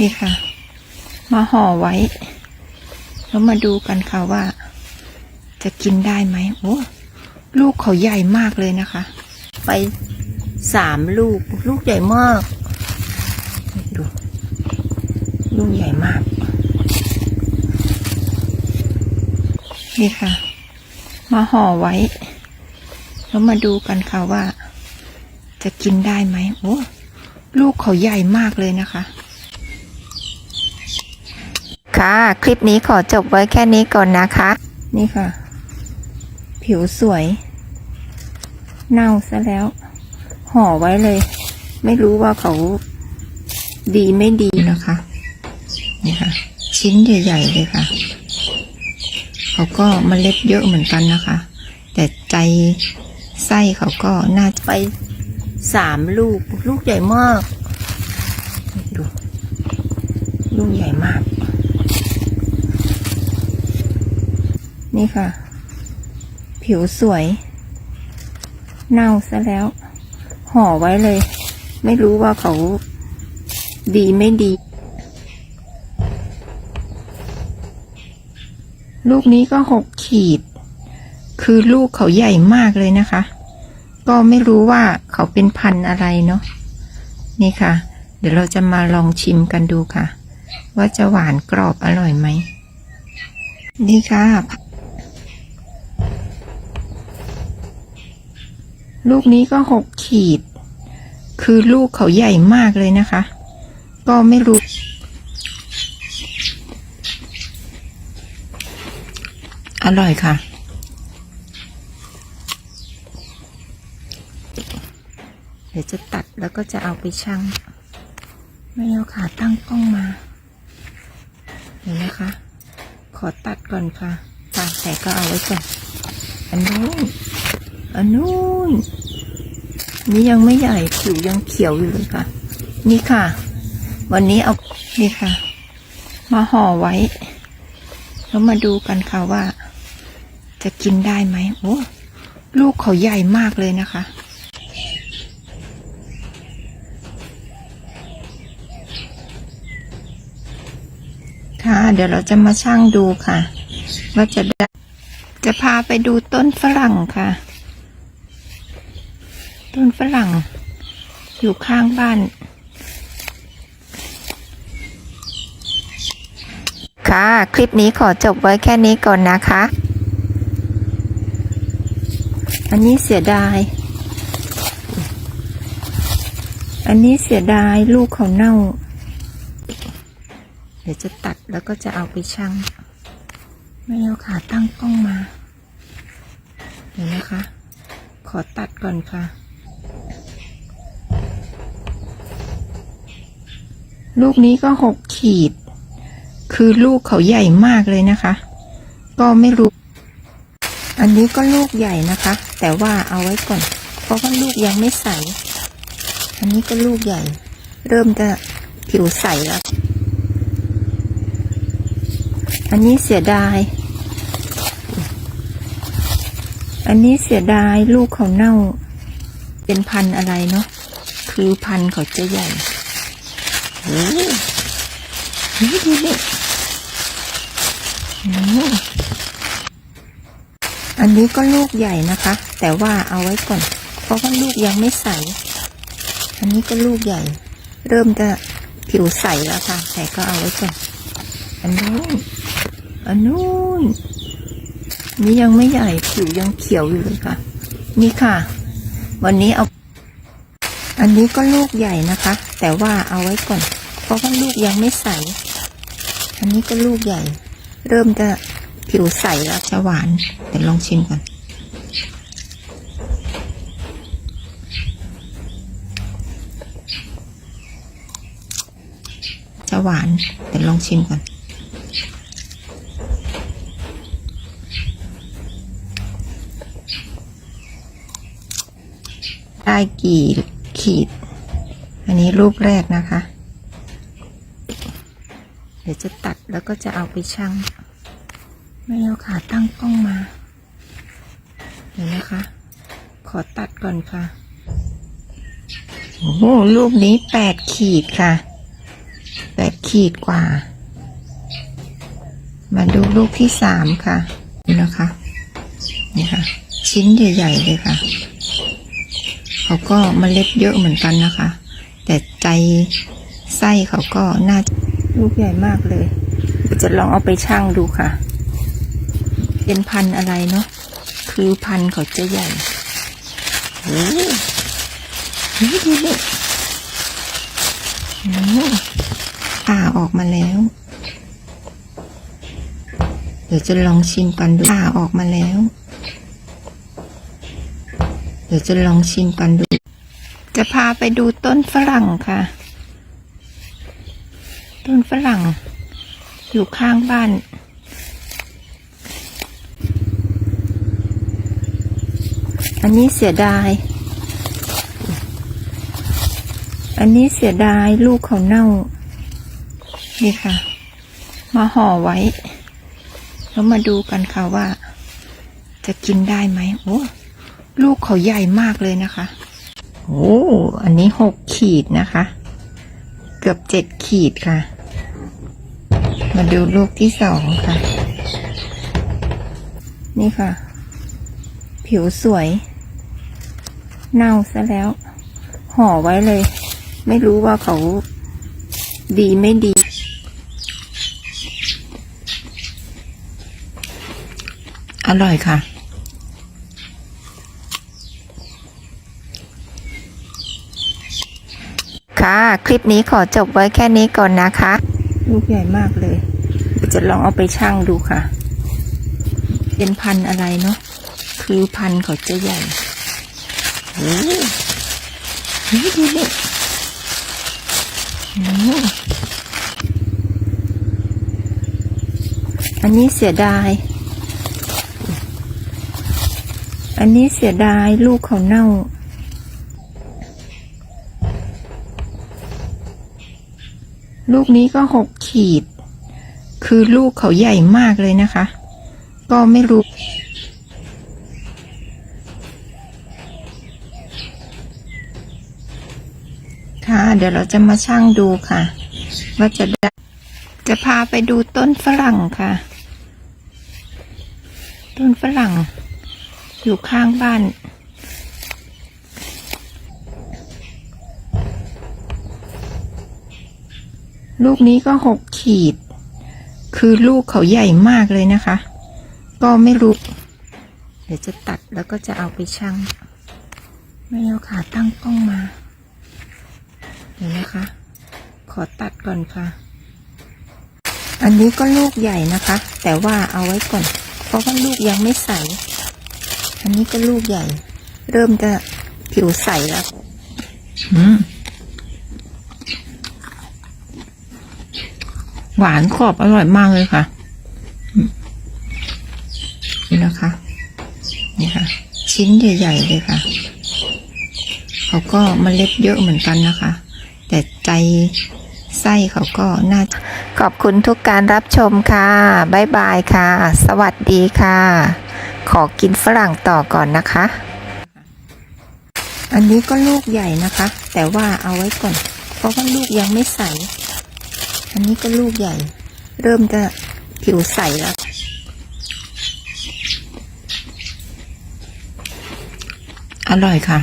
นี่ค่ะ มาห่อไว้ แล้วมาดูกันค่ะว่า จะกินได้ไหมโอ้ลูกเขาใหญ่มากเลยนะคะ ไปสามลูก ลูกใหญ่มากดูลูกใหญ่มาก นี่ค่ะ มาห่อไว้ แล้วมาดูกันค่ะว่า จะกินได้ไหมโอ้ลูกเขาใหญ่มากเลยนะคะ ค่ะ คลิปนี้ขอจบไว้แค่นี้ก่อนนะคะ นี่ค่ะ ผิวสวย เน่าซะแล้ว ห่อไว้เลย ไม่รู้ว่าเขาดีไม่ดีนะคะ นี่ค่ะ ชิ้นใหญ่ๆเลยค่ะ เขาก็เมล็ดเยอะเหมือนกันนะคะ แต่ใจไส้เขาก็น่าจะไปสามลูก ลูกใหญ่มาก ดู ลูกใหญ่มาก นี่ค่ะ ผิวสวย เน่าซะแล้ว ห่อไว้เลย ไม่รู้ว่าเขาดีไม่ดี ลูกนี้ก็หกขีด คือลูกเขาใหญ่มากเลยนะคะ ก็ไม่รู้ว่าเขาเป็นพันธุ์อะไรเนาะนี่ค่ะ เดี๋ยวเราจะมาลองชิมกันดูค่ะ ว่าจะหวานกรอบอร่อยไหมนี่ค่ะ ลูกนี้ก็หกขีด คือลูกเขาใหญ่มากเลยนะคะ ก็ไม่รู้ อร่อยค่ะ เดี๋ยวจะตัดแล้วก็จะเอาไปชั่ง ไม่เอาขาตั้งกล้องมา เห็นนะคะ ขอตัดก่อนค่ะตาแต่ก็เอาไว้ก่อน อันนู้น อันนู้นนี่ยังไม่ใหญ่ผิวยังเขียวอยู่เลยค่ะ นี่ค่ะ วันนี้เอานี่ค่ะ มาห่อไว้ แล้วมาดูกันค่ะว่า จะกินได้ไหมโอ้ลูกเขาใหญ่มากเลยนะคะค่ะ เดี๋ยวเราจะมาชั่งดูค่ะ ว่าจะจะพาไปดูต้นฝรั่งค่ะ ต้นฝรั่ง อยู่ข้างบ้าน ค่ะ คลิปนี้ขอจบไว้แค่นี้ก่อนนะคะ อันนี้เสียดาย อันนี้เสียดายลูกเขาเน่า เดี๋ยวจะตัดแล้วก็จะเอาไปชั่ง ไม่เอาขาตั้งกล้องมา เห็นนะคะขอตัดก่อนค่ะ ลูกนี้ก็หกขีด คือลูกเขาใหญ่มากเลยนะคะ ก็ไม่รู้ อันนี้ก็ลูกใหญ่นะคะ แต่ว่าเอาไว้ก่อน เพราะว่าลูกยังไม่ใส อันนี้ก็ลูกใหญ่ เริ่มจะผิวใสแล้ว อันนี้เสียดาย อันนี้เสียดายลูกเขาเน่า เป็นพันธุ์อะไรเนาะ คือพันธุ์เขาจะใหญ่ นี่ดูนี่อันนี้ก็ลูกใหญ่นะคะ แต่ว่าเอาไว้ก่อน เพราะว่าลูกยังไม่ใส อันนี้ก็ลูกใหญ่ เริ่มจะผิวใสแล้วค่ะ แต่ก็เอาไว้ก่อน อันนู้น อันนู้น นี่ยังไม่ใหญ่ ผิวยังเขียวอยู่เลยค่ะ นี่ค่ะ วันนี้เอา อันนี้ก็ลูกใหญ่นะคะ แต่ว่าเอาไว้ก่อน เพราะว่าลูกยังไม่ใส อันนี้ก็ลูกใหญ่ เริ่มจะผิวใสแล้วจะหวานเดี๋ยวลองชิมกันจะหวานเดี๋ยวลองชิมกันได้กี่ขีด อันนี้รูปแรกนะคะ เดี๋ยวจะตัดแล้วก็จะเอาไปชั่ง ไม่เอาขาตั้งกล้องมา เห็นนะคะ ขอตัดก่อนค่ะ โอ้โหรูปนี้แปดขีดค่ะแปดขีดกว่า มาดูลูกที่สามค่ะนี่นะคะ นี่ค่ะ ชิ้นใหญ่ ๆ เลยค่ะ เขาก็เมล็ดเยอะเหมือนกันนะคะ แต่ใจไส้เขาก็น่าลูกใหญ่มากเลยเดี๋ยวจะลองเอาไปชั่งดูค่ะ เป็นพันอะไรเนาะคือพันเขาจะใหญ่โอ้โหนี่ดูนี่โอ้โหผ่าออกมาแล้ว เดี๋ยวจะลองชิมกันดูผ่าออกมาแล้ว เดี๋ยวจะลองชิมกันดู พาไปดูต้นฝรั่งค่ะ ต้นฝรั่ง อยู่ข้างบ้าน อันนี้เสียดาย อันนี้เสียดายลูกเขาเน่า นี่ค่ะ มาห่อไว้ แล้วมาดูกันค่ะว่า จะกินได้ไหมโอ้ลูกเขาใหญ่มากเลยนะคะ โอ้ อันนี้หกขีดนะคะ เกือบเจ็ดขีดค่ะ มาดูลูกที่สองค่ะ นี่ค่ะ ผิวสวย เน่าซะแล้ว ห่อไว้เลย ไม่รู้ว่าเขาดีไม่ดี อร่อยค่ะ ค่ะ คลิปนี้ขอจบไว้แค่นี้ก่อนนะคะ ลูกใหญ่มากเลยจะลองเอาไปชั่งดูค่ะ เป็นพันอะไรเนาะคือพันเขาจะใหญ่โอ้โหนี่ดูนี่อันนี้เสียดาย อันนี้เสียดายลูกเขาเน่า ลูกนี้ก็หกขีด คือลูกเขาใหญ่มากเลยนะคะ ก็ไม่รู้ค่ะเดี๋ยวเราจะมาชั่งดูค่ะ ว่าจะได้จะพาไปดูต้นฝรั่งค่ะ ต้นฝรั่ง อยู่ข้างบ้าน ลูกนี้ก็หกขีด คือลูกเขาใหญ่มากเลยนะคะ ก็ไม่รู้ เดี๋ยวจะตัดแล้วก็จะเอาไปชั่ง ไม่เอาขาตั้งกล้องมาเดี๋ยวนะคะ ขอตัดก่อนค่ะ อันนี้ก็ลูกใหญ่นะคะ แต่ว่าเอาไว้ก่อน เพราะว่าลูกยังไม่ใส อันนี้ก็ลูกใหญ่ เริ่มจะผิวใสแล้ว อืม หวานขอบอร่อยมากเลยค่ะ นี่นะคะ นี่ค่ะ ชิ้นใหญ่ๆเลยค่ะ เขาก็เมล็ดเยอะเหมือนกันนะคะ แต่ใจไส้เขาก็น่าขอบคุณทุกการรับชมค่ะ บ๊ายบายค่ะ สวัสดีค่ะ ขอกินฝรั่งต่อก่อนนะคะ อันนี้ก็ลูกใหญ่นะคะ แต่ว่าเอาไว้ก่อน เพราะว่าลูกยังไม่ใส อันนี้ก็ลูกใหญ่ เริ่มจะผิวใสแล้วอร่อยค่ะ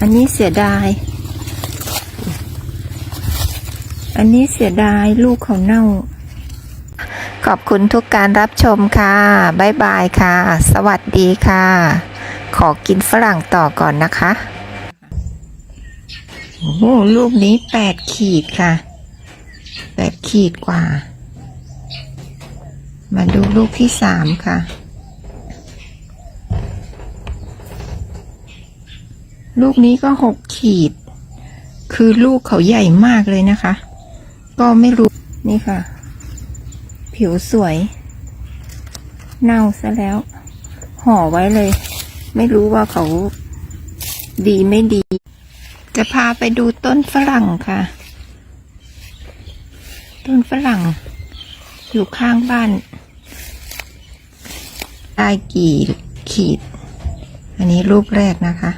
อันนี้เสียดาย อันนี้เสียดายลูกเขาเน่า ขอบคุณทุกการรับชมค่ะ บ๊ายบายค่ะ สวัสดีค่ะ ขอกินฝรั่งต่อก่อนนะคะโอ้ลูกนี้แปดขีดค่ะแปดขีดกว่า มาดูลูกที่สามค่ะ ลูกนี้ก็หกขีด คือลูกเขาใหญ่มากเลยนะคะ ก็ไม่รู้ นี่ค่ะ ผิวสวย เน่าซะแล้ว ห่อไว้เลย ไม่รู้ว่าเขาดีไม่ดี จะพาไปดูต้นฝรั่งค่ะ ต้นฝรั่ง อยู่ข้างบ้านได้กี่ขีด อันนี้รูปแรกนะคะ